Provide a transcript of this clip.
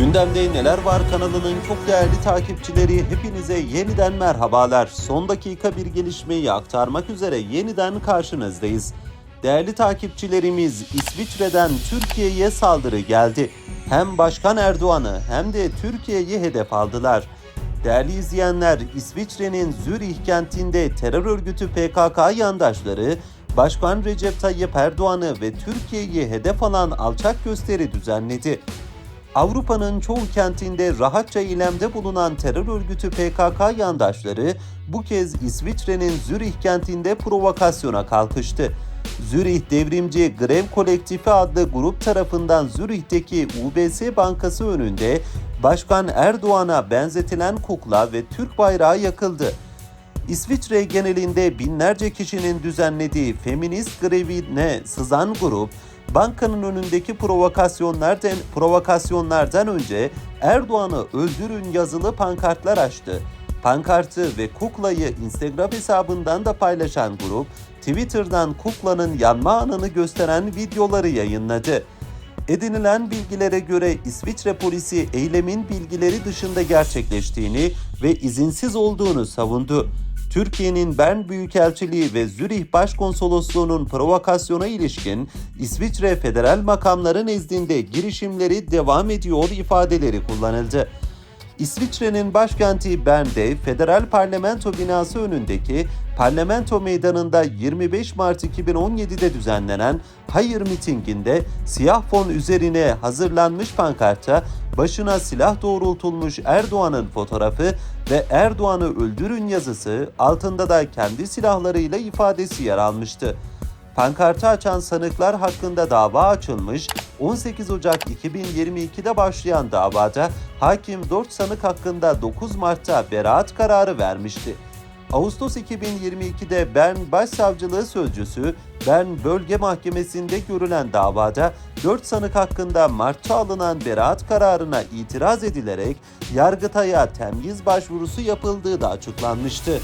Gündemde Neler Var kanalının çok değerli takipçileri hepinize yeniden merhabalar. Son dakika bir gelişmeyi aktarmak üzere yeniden karşınızdayız. Değerli takipçilerimiz İsviçre'den Türkiye'ye saldırı geldi. Hem Başkan Erdoğan'ı hem de Türkiye'yi hedef aldılar. Değerli izleyenler, İsviçre'nin Zürih kentinde terör örgütü PKK yandaşları Başkan Recep Tayyip Erdoğan'ı ve Türkiye'yi hedef alan alçak gösteri düzenledi. Avrupa'nın çoğu kentinde rahatça eylemde bulunan terör örgütü PKK yandaşları bu kez İsviçre'nin Zürih kentinde provokasyona kalkıştı. Zürih Devrimci Grev Kolektifi adlı grup tarafından Zürih'teki UBS Bankası önünde Başkan Erdoğan'a benzetilen kukla ve Türk bayrağı yakıldı. İsviçre genelinde binlerce kişinin düzenlediği feminist grevine sızan grup, bankanın önündeki provokasyonlardan, provokasyonlardan önce Erdoğan'ı öldürün yazılı pankartlar açtı. Pankartı ve kuklayı Instagram hesabından da paylaşan grup, Twitter'dan kuklanın yanma anını gösteren videoları yayınladı. Edinilen bilgilere göre İsviçre polisi eylemin bilgileri dışında gerçekleştiğini ve izinsiz olduğunu savundu. Türkiye'nin Bern Büyükelçiliği ve Zürih Başkonsolosluğu'nun provokasyona ilişkin İsviçre federal makamları nezdinde girişimleri devam ediyor ifadeleri kullanıldı. İsviçre'nin başkenti Bern'de Federal Parlamento binası önündeki Parlamento Meydanı'nda 25 Mart 2017'de düzenlenen hayır mitinginde siyah fon üzerine hazırlanmış pankarta başına silah doğrultulmuş Erdoğan'ın fotoğrafı ve Erdoğan'ı öldürün yazısı altında da kendi silahlarıyla ifadesi yer almıştı. Pankartı açan sanıklar hakkında dava açılmış, 18 Ocak 2022'de başlayan davada hakim 4 sanık hakkında 9 Mart'ta beraat kararı vermişti. Ağustos 2022'de Bern Başsavcılığı Sözcüsü, Bern Bölge Mahkemesi'nde görülen davada 4 sanık hakkında Mart'ta alınan beraat kararına itiraz edilerek Yargıtay'a temyiz başvurusu yapıldığı da açıklanmıştı.